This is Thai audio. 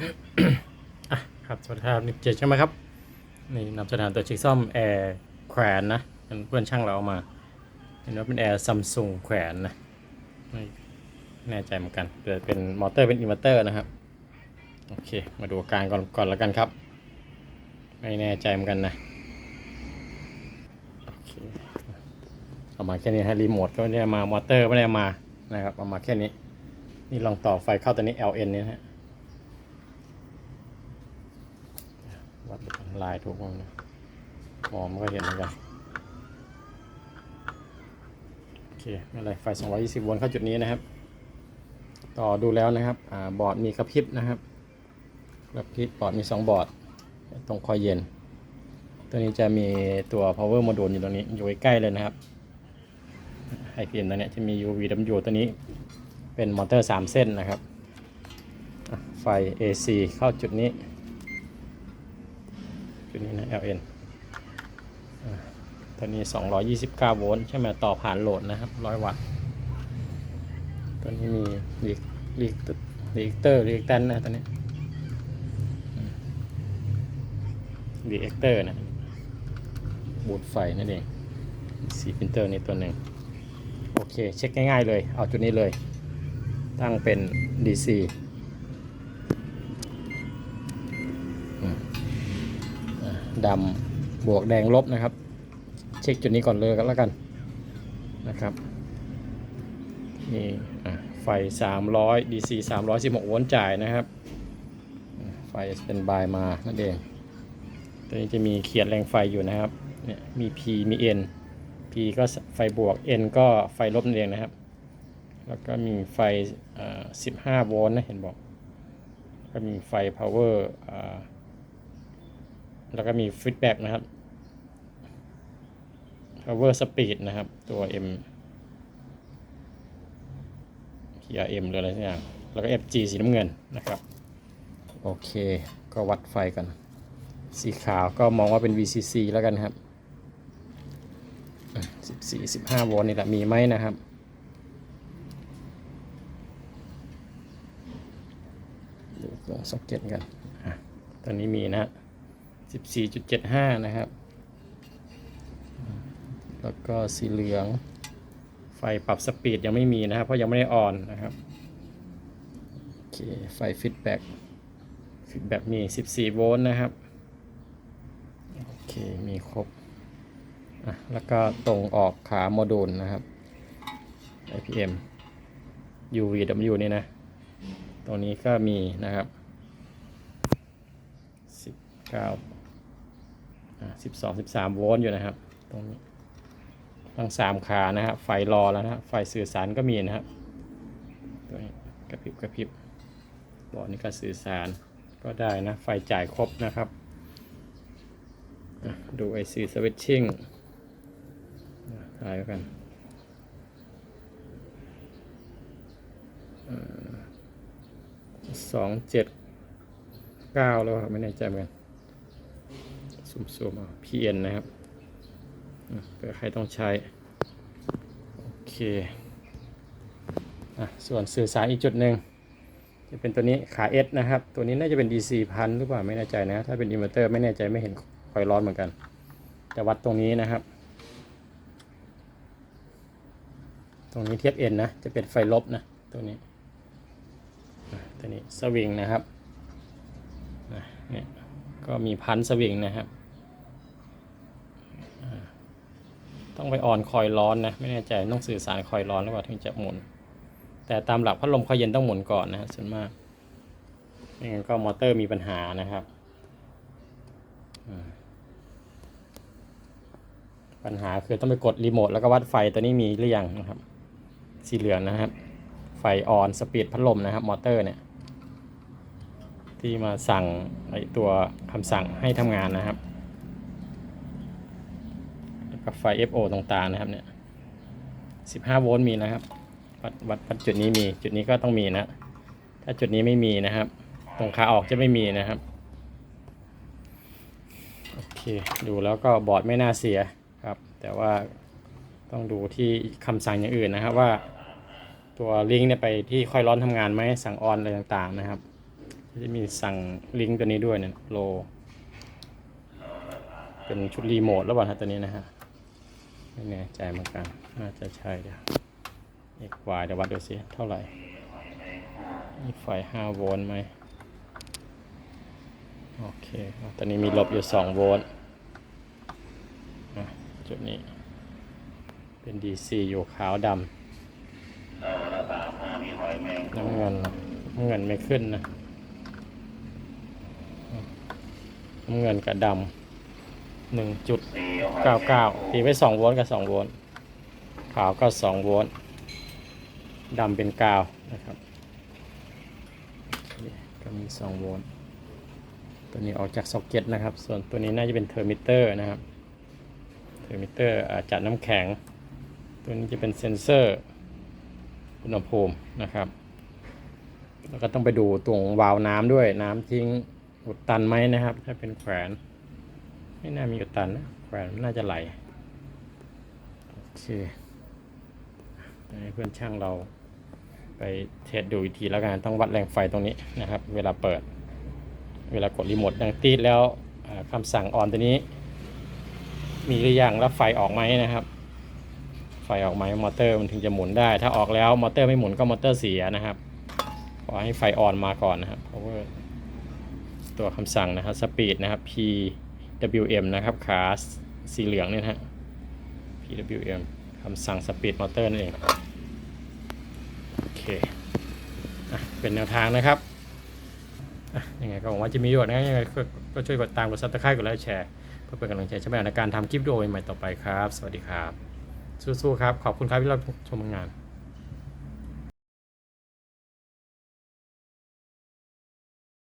อะครับสวัสดีครับนี่เจใช่ไหมครับ นี่นำสถานตัวเช็คซ่อมแอร์แขวนนะเป็นเพื่อนช่างเราเอามา เห็นว่าเป็นแอร์ซัมซุงแขวนนะไม่แน่ใจเหมือนกันเดี๋ยวเป็นมอเตอร์เป็นอินเวอร์เตอร์นะครับ โอเค มาดูอาการก่อนก่อนแล้วกันครับ ไม่แน่ใจเหมือนกันนะโอเคเอามาแค่นี้ฮะรีโมทก็ไม่ได้มามอเตอร์ไม่ได้มานะครับเอามาแค่นี้ นี่ลองต่อไฟเข้าตัวนี้ LN นี่นะฮะ วัด ลายถูกมั้งนะมองมันก็เห็นเหมือนกันโอเคไม่ไรไฟ 220 โวลต์เข้าจุดนี้นะครับ ต่อดูแล้วนะครับอบอร์ดมีกระพริบนะครับกระพริบบอร์ดมี 2 บอร์ด ตรงคอยเย็น ตัวนี้จะมีตัว power module อยู่ตรงนี้ อยู่ใกล้ๆเลยนะครับ IPM ตัวนี้จะมี UVW ตัวนี้เป็นมอเตอร์ 3 เส้นนะครับ ไฟ AC เข้าจุดนี้ จุดนี้นะ LN อ่าตัวนี้ 229 โวลต์ใช่ไหมต่อผ่านโหลดนะครับ 100 วัตต์ ตัวนี้มีลีกลีกลีกเตอร์ลีกแตนนะตัวนี้ลีกเตอร์นะบูดไฟนั่นเองสีพินเตอร์นี่ตัวหนึ่งโอเค เช็คง่ายๆเลย เอาจุดนี้เลย ตั้งเป็น DC ดำบวกแดงลบนะครับ เช็คจุดนี้ก่อนเลยก็แล้วกันนะครับนี่อะไฟ 300 DC 316 โวลต์จ่ายนะครับ ไฟเป็นบายมานั่นเองตัวนี้จะมีเขียนแรงไฟอยู่นะครับเนี่ยมี P มี N P ก็ไฟบวก N ก็ไฟลบนั่นเองนะครับ แล้วก็มีไฟอ่า15 โวลต์นะเห็นบอก ก็มีไฟ power อ่า แล้วก็มีฟีดแบ็กนะครับ power speed นะครับ ตัว M PRM หรืออะไรสักอย่าง แล้วก็ FG สีน้ำเงินนะครับ โอเค ก็วัดไฟกัน สีขาวก็มองว่าเป็น VCC แล้วกันครับอะ14 15 โวลต์นี่แหละ มีไหมนะครับดูตรงซ็อกเก็ตกัน อะ ตอนนี้มีนะ ฮะ14.75นะครับ แล้วก็สีเหลือง ไฟปรับสปีดยังไม่มีนะครับ เพราะยังไม่ได้ออนนะครับ โอเค ไฟฟีดแบ็กฟีดแบ็กมี14โวลต์นะครับ โอเค มีครบอะแล้วก็ตรงออกขาโมดูลนะครับ IPM UVW นี่นะ ตรงนี้ก็มีนะครับ 19 สิบสองสิบสามโวลต์อยู่นะครับ ตรงนี้ทั้งสามขานะครับไฟรอแล้วนะครับไฟสื่อสารก็มีนะครับตัวนี้กระพริบกระพริบบอร์ดนี้ก็สื่อสารก็ได้นะ ไฟจ่ายครบนะครับดูไอซีสวิตชิ่งถ่ายกันสองเจ็ดเก้าแล้วครับไม่แน่ใจเหมือนกัน ซูมๆเอา PN นะครับเผื่อใครต้องใช้ โอเคอส่วนสื่อสารอีกจุดหนึ่งจะเป็นตัวนี้ขา S นะครับ ตัวนี้น่าจะเป็น DC พันหรือเปล่าไม่แน่ใจนะ ถ้าเป็นอินเวอร์เตอร์ไม่แน่ใจไม่เห็นคอยร้อนเหมือนกัน แต่วัดตรงนี้นะครับ ตรงนี้เทียบ N นะ จะเป็นไฟลบนะ ตัวนี้ ตัวนี้สวิงนะครับนี่ก็มีพันสวิงนะครับอ่า ต้องไปออนคอยร้อนนะไม่แน่ใจต้องสื่อสารคอยร้อนหรือเปล่าถึงจะหมุน แต่ตามหลักพัดลมคอยเย็นต้องหมุนก่อนนะส่วนมากไม่งั้นก็มอเตอร์มีปัญหานะครับปัญหาคือต้องไปกดรีโมทแล้วก็วัดไฟตัวนี้มีหรือยังนะครับ สีเหลืองนะครับ ไฟออนสปีดพัดลมนะครับ มอเตอร์เนี่ยที่มาสั่งไอตัวคำสั่งให้ทำงานนะครับ แล้วก็ไฟ FO ต่างๆนะครับเนี่ย15 โวลต์มีนะครับ วัดวัดวัดจุดนี้มี จุดนี้ก็ต้องมีนะ ถ้าจุดนี้ไม่มีนะครับ ตรงขาออกจะไม่มีนะครับ โอเค ดูแล้วก็บอร์ดไม่น่าเสียครับ แต่ว่าต้องดูที่คำสั่งอย่างอื่นนะครับว่าตัวลิงก์เนี่ยไปที่ค่อยร้อนทำงานไหมสั่งออนอะไรต่างๆนะครับ จะมีสั่งลิงก์ตัวนี้ด้วยเนี่ยโลเป็นชุดรีโมทแล้วเปล่าฮะตัวนี้นะฮะ ไม่แน่ใจเหมือนกัน น่าจะใช่เดี๋ยว x y เดี๋ยววัดดูสิ เท่าไหร่มีไฟ5โวลต์ไหม โอเคตอนนี้มีลบอยู่ 2 โวลต์จุดนี้ เป็น DC อยู่ขาวดำน้ำเงินน้ำเงินไม่ขึ้นนะ น้ำเงินกับดำ หนึ่งจุดเก้าเก้าตีไว้สองโวลต์กับสองโวลต์ขาวก็สองโวลต์ดำเป็นกาวนะครับก็มีสองโวลต์ตัวนี้ออกจากซ็อกเก็ตนะครับ ส่วนตัวนี้น่าจะเป็นเทอร์มิเตอร์นะครับเทอร์มิเตอร์อาจจะน้ำแข็ง ตัวนี้จะเป็นเซนเซอร์อุณหภูมินะครับ แล้วก็ต้องไปดูตรงวาล์วน้ำด้วยน้ำทิ้งอุดตันไหมนะครับ ถ้าเป็นแขวน ไม่น่ามีอุดตันนะแขวนน่าจะไหลโอเคให้เพื่อนช่างเราไปเทสดูอีกทีแล้วกันต้องวัดแรงไฟตรงนี้นะครับ เวลาเปิด เวลากดรีโมทดังตีดแล้วอ่าคำสั่งออนตัวนี้ มีหรือยังแล้วไฟออกไหมนะครับ ไฟออกไหมมอเตอร์มันถึงจะหมุนได้ ถ้าออกแล้วมอเตอร์ไม่หมุนก็มอเตอร์เสียนะครับขอให้ไฟออนมาก่อนนะครับ power ตัวคำสั่งนะครับ speed นะครับ p PWM นะครับขาสีเหลืองเนี่ยฮะ PWM คำสั่ง speed motor นั่นเองโอเคอเป็นแนวทางนะครับยังไงก็หวังว่าจะมีประโยชน์นะยังไงก็ก็ช่วยกดตามกด subscribe กดไลค์แชร์เพื่อเป็นกำลังใจใช้ในการทำคลิปวิดีโอใหม่ต่อไปครับ สวัสดีครับ สู้ๆครับ ขอบคุณครับที่รับชมงาน